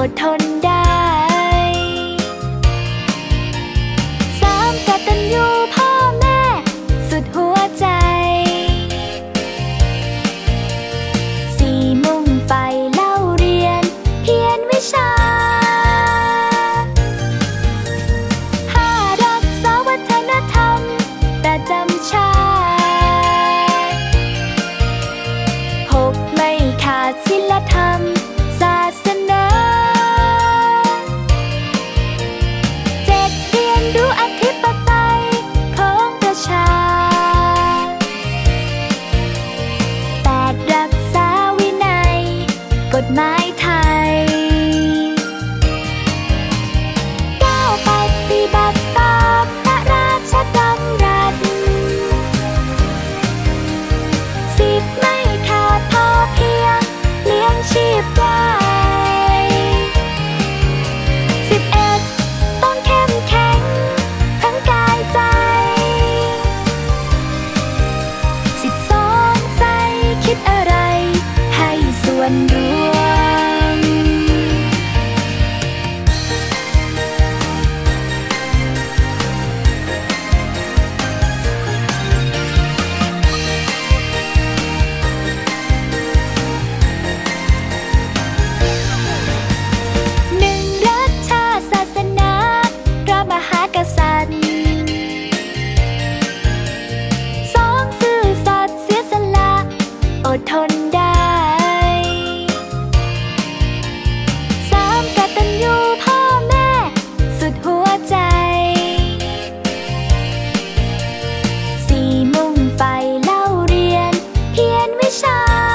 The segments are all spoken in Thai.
อดทนได้สามกตัญญูพ่อแม่ สุดหัวใจสี่มุ่งไฟเล่าเรียน เพียรวิชาห้ารักสาวัฒนธรรมแต่จำชาติหกไม่ขาดศิลธรรม ฎหมายไทย ก้าวปฏิบัติตามพระราชดำรัสสิบไม่ขาดพอเพียง เลี้ยงชีพได้สิบเอ็ดต้องเข้มแข็ง ทั้งกายใจสิบสองใจคิดอะไร ให้ส่วนรวม ทนได้สามกตัญญูพ่อแม่ สุดหัวใจสี่มุ่งไฟเล่าเรียน เพียรวิชาห้า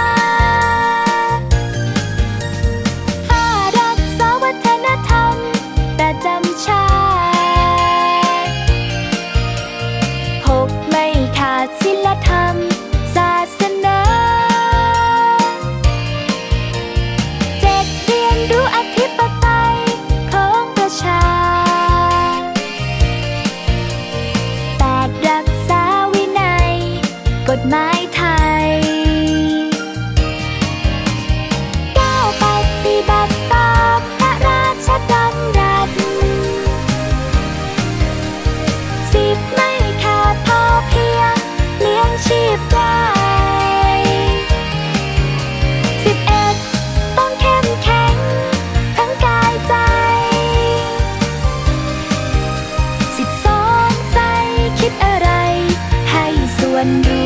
You.